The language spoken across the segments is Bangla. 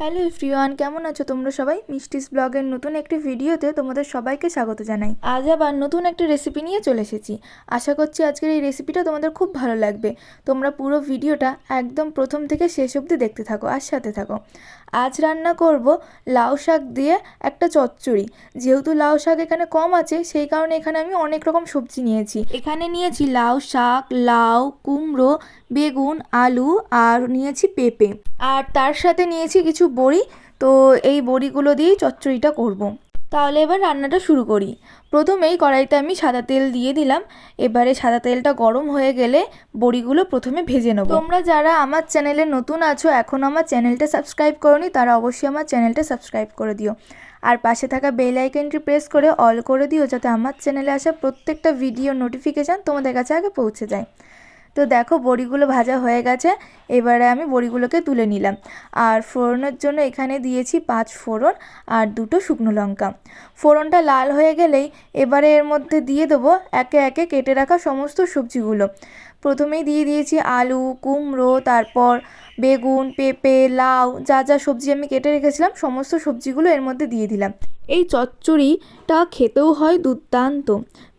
হ্যালো ফ্রিওয়ান কেমন আছো তোমরা সবাই? মিষ্টিস ব্লগের নতুন একটি ভিডিওতে তোমাদের সবাইকে স্বাগত জানাই। আজ আবার নতুন একটা রেসিপি নিয়ে চলে এসেছি। আশা করছি আজকের এই রেসিপিটা তোমাদের খুব ভালো লাগবে। তোমরা পুরো ভিডিওটা একদম প্রথম থেকে শেষ অবধি দেখতে থাকো আর সাথে থাকো। আজ রান্না করব লাউ শাক দিয়ে একটা চচ্চড়ি। যেহেতু লাউ শাক এখানে কম আছে, সেই কারণে এখানে আমি অনেক রকম সবজি নিয়েছি। এখানে নিয়েছি লাউ শাক, লাউ, কুমড়ো, বেগুন, আলু আর নিয়েছি পেঁপে। আর তার সাথে নিয়েছি কিছু বড়ি। তো এই বড়িগুলো দিয়েই চচ্চড়িটা করব। তাহলে এবার রান্নাটা শুরু করি। প্রথমেই কড়াইতে আমি সাদা তেল দিয়ে দিলাম। এবারে সাদা তেলটা গরম হয়ে গেলে বড়িগুলো প্রথমে ভেজে নেব। তোমরা যারা আমার চ্যানেলে নতুন আছো, এখন আমার চ্যানেলটা সাবস্ক্রাইব করনি, তারা অবশ্যই আমার চ্যানেলটা সাবস্ক্রাইব করে দিও। আর পাশে থাকা বেল আইকনটি প্রেস করে অল করে দিও, যাতে আমার চ্যানেলে আসা প্রত্যেকটা ভিডিও নোটিফিকেশান তোমাদের কাছে আগে পৌঁছে যায়। তো দেখো বড়িগুলো ভাজা হয়ে গেছে, এবারে আমি বড়িগুলোকে তুলে নিলাম। আর ফোড়নের জন্য এখানে দিয়েছি পাঁচ ফোড়ন আর দুটো শুকনো লঙ্কা। ফোড়নটা লাল হয়ে গেলেই এবারে এর মধ্যে দিয়ে দেবো একে একে কেটে রাখা সমস্ত সবজিগুলো। প্রথমেই দিয়ে দিয়েছি আলু, কুমড়ো, তারপর বেগুন, পেঁপে, লাউ, যা যা সবজি আমি কেটে রেখেছিলাম, সমস্ত সবজিগুলো এর মধ্যে দিয়ে দিলাম। এই চচ্চড়িটা খেতেও হয় দুর্দান্ত।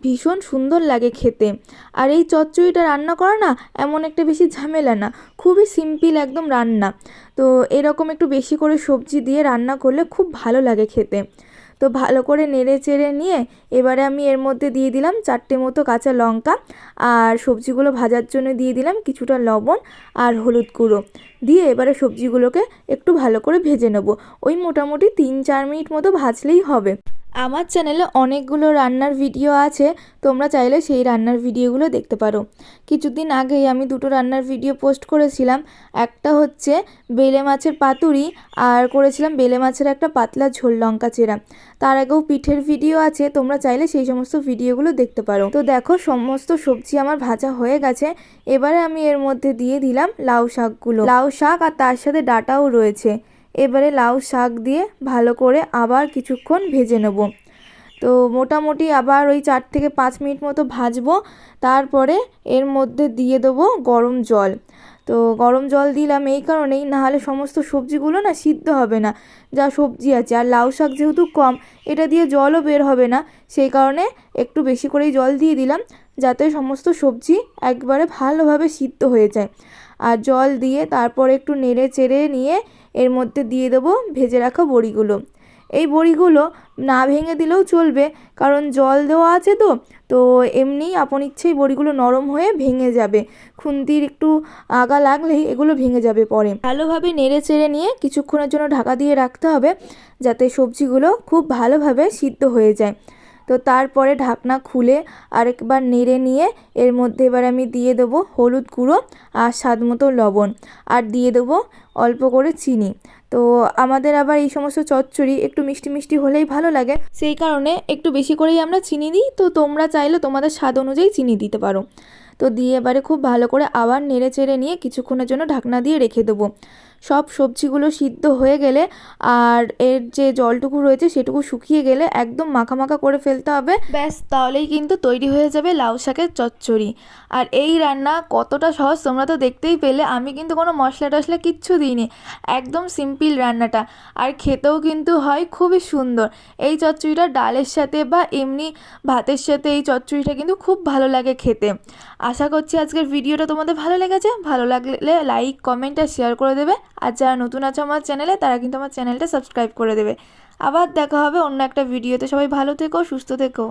ভীষণ সুন্দর লাগে খেতে। আর এই চচ্চড়িটা রান্না করা না এমন একটা বেশি ঝামেলা না, খুবই সিম্পল একদম রান্না। তো এরকম একটু বেশি করে সবজি দিয়ে রান্না করলে খুব ভালো লাগে খেতে। তো ভালো করে নেড়ে চেড়ে নিয়ে এবারে আমি এর মধ্যে দিয়ে দিলাম চারটে মতো কাঁচা লঙ্কা আর সবজিগুলো ভাজার জন্য দিয়ে দিলাম কিছুটা লবণ আর হলুদ গুঁড়ো। দিয়ে এবারে সবজিগুলোকে একটু ভালো করে ভেজে নেব। ওই মোটামুটি তিন চার মিনিট মতো ভাজলেই হবে। আমার চ্যানেলে অনেকগুলো রান্নার ভিডিও আছে, তোমরা চাইলে সেই রান্নার ভিডিওগুলো দেখতে পারো। কিছুদিন আগেই আমি দুটো রান্নার ভিডিও পোস্ট করেছিলাম, একটা হচ্ছে বেলে মাছের পাতুরি আর করেছিলাম বেলে মাছের একটা পাতলা ঝোল লঙ্কা চেরা। তার আগেও পিঠের ভিডিও আছে, তোমরা চাইলে সেই সমস্ত ভিডিওগুলো দেখতে পারো। তো দেখো, সমস্ত সবজি আমার ভাজা হয়ে গেছে। এবারে আমি এর মধ্যে দিয়ে দিলাম লাউ শাকগুলো। লাউ শাক আর তার সাথে ডাটাও রয়েছে। এবারে লাউ শাক দিয়ে ভালো করে আবার কিছুক্ষণ ভেজে নেব। তো মোটামুটি আবার ওই চার থেকে পাঁচ মিনিট মতো ভাজবো। তারপরে এর মধ্যে দিয়ে দেবো গরম জল। তো গরম জল দিলাম এই কারণেই, নাহলে সমস্ত সবজিগুলো না সিদ্ধ হবে না, যা সবজি আছে। আর লাউ শাক যেহেতু কম, এটা দিয়ে জলও বের হবে না। সেই কারণে একটু বেশি করেই জল দিয়ে দিলাম, যাতে সমস্ত সবজি একবারে ভালোভাবে সিদ্ধ হয়ে যায়। আর জল দিয়ে তারপর একটু নেড়ে চেড়ে নিয়ে এর মধ্যে দিয়ে দেবো ভেজে রাখা বড়িগুলো। এই বড়িগুলো না ভেঙে দিলেও চলবে, কারণ জল দেওয়া আছে তো তো এমনি আপন ইচ্ছেই বড়িগুলো নরম হয়ে ভেঙে যাবে। খুন্তির একটু আগা লাগলেই এগুলো ভেঙে যাবে পরে। ভালোভাবে নেড়ে চেড়ে নিয়ে কিছুক্ষণের জন্য ঢাকা দিয়ে রাখতে হবে, যাতে সবজিগুলো খুব ভালোভাবে সিদ্ধ হয়ে যায়। তো তারপরে ঢাকনা খুলে আরেকবার নেড়ে নিয়ে এর মধ্যে এবার আমি দিয়ে দেবো হলুদ গুঁড়ো আর স্বাদ মতো লবণ আর দিয়ে দেবো অল্প করে চিনি। তো আমাদের আবার এই সমস্ত চচ্চড়ি একটু মিষ্টি মিষ্টি হলেই ভালো লাগে। সেই কারণে একটু বেশি করেই আমরা চিনি দিই। তো তোমরা চাইলে তোমাদের স্বাদ অনুযায়ী চিনি দিতে পারো। তো দিয়ে এবারে খুব ভালো করে আবার নেড়ে চেড়ে নিয়ে কিছুক্ষণের জন্য ঢাকনা দিয়ে রেখে দেবো। সব সবজিগুলো সিদ্ধ হয়ে গেলে আর এর যে জলটুকু রয়েছে সেটুকু শুকিয়ে গেলে একদম মাখা মাখা করে ফেলতে হবে। ব্যাস, তাহলেই কিন্তু তৈরি হয়ে যাবে লাউ শাকের চচ্চড়ি। আর এই রান্না কতটা সহজ তোমরা তো দেখতেই পেলে, আমি কিন্তু কোনো মশলা টশলা কিচ্ছু দিইনি। একদম সিম্পল রান্নাটা। আর খেতেও কিন্তু হয় খুবই সুন্দর। এই চচ্চড়িটা ডালের সাথে বা এমনি ভাতের সাথে এই চচ্চড়িটা কিন্তু খুব ভালো লাগে খেতে। আশা করছি আজকের ভিডিওটা তোমাদের ভালো লেগেছে। ভালো লাগলে লাইক কমেন্ট আর শেয়ার করে দেবে। আর যারা নতুন আছে আমার চ্যানেলে, তারা কিন্তু আমার চ্যানেলটা সাবস্ক্রাইব করে দেবে। আবার দেখা হবে অন্য একটা ভিডিওতে। সবাই ভালো থেকো, সুস্থ থেকো।